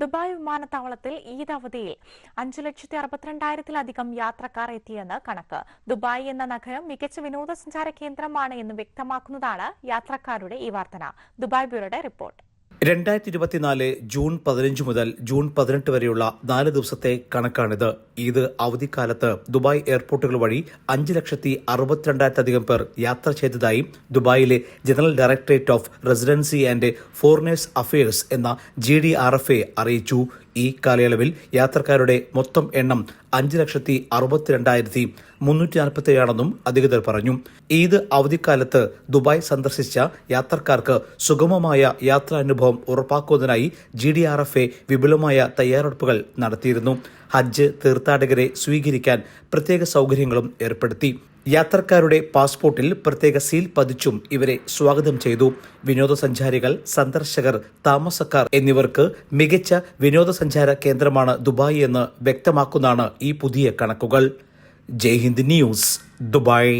Dubai വിമാനത്താവളത്തിൽ ഈദ് അവധിയിൽ അഞ്ചു ലക്ഷത്തി അറുപത്തിരണ്ടായിരത്തിലധികം യാത്രക്കാർ എത്തിയെന്ന് കണക്ക്. ദുബായ് എന്ന നഗരം മികച്ച വിനോദസഞ്ചാര കേന്ദ്രമാണ് എന്ന് വ്യക്തമാക്കുന്നതാണ് യാത്രക്കാരുടെ ഈ വർധന ദുബായ് ബ്യൂറോയുടെ റിപ്പോർട്ട്. രണ്ടായിരത്തി ഇരുപത്തിനാല് ജൂൺ പതിനഞ്ച് മുതൽ ജൂൺ പതിനെട്ട് വരെയുള്ള നാല് ദിവസത്തെ കണക്കാണിത്. ഇത് അവധിക്കാലത്ത് ദുബായ് എയർപോർട്ടുകൾ വഴി അഞ്ച് ലക്ഷത്തി അറുപത്തിരണ്ടായിരത്തധികം പേർ യാത്ര ചെയ്തതായി ദുബായിലെ general directorate of residency and foreigners affairs എന്ന G D R F A അറിയിച്ചു. ഈ കാലയളവിൽ യാത്രക്കാരുടെ മൊത്തം എണ്ണം അഞ്ച് ലക്ഷത്തി അറുപത്തിരണ്ടായിരത്തി മുന്നൂറ്റി നാൽപ്പത്തിയേഴാണെന്നും അധികൃതർ പറഞ്ഞു. ഈദ് അവധിക്കാലത്ത് ദുബായ് സന്ദർശിച്ച യാത്രക്കാർക്ക് സുഗമമായ യാത്രാനുഭവം ഉറപ്പാക്കുന്നതിനായി G D R F A വിപുലമായ തയ്യാറെടുപ്പുകൾ നടത്തിയിരുന്നു. ഹജ്ജ് തീർത്ഥാടകരെ സ്വീകരിക്കാൻ പ്രത്യേക സൗകര്യങ്ങളും ഏർപ്പെടുത്തി. യാത്രക്കാരുടെ പാസ്പോർട്ടിൽ പ്രത്യേക സീൽ പതിച്ചും ഇവരെ സ്വാഗതം ചെയ്തു. വിനോദസഞ്ചാരികൾ സന്ദർശകർ താമസക്കാർ എന്നിവർക്ക് മികച്ച വിനോദസഞ്ചാര കേന്ദ്രമാണ് ദുബായ് എന്ന് വ്യക്തമാക്കുന്നതാണ് ഈ പുതിയ കണക്കുകൾ. Jai Hind news Dubai.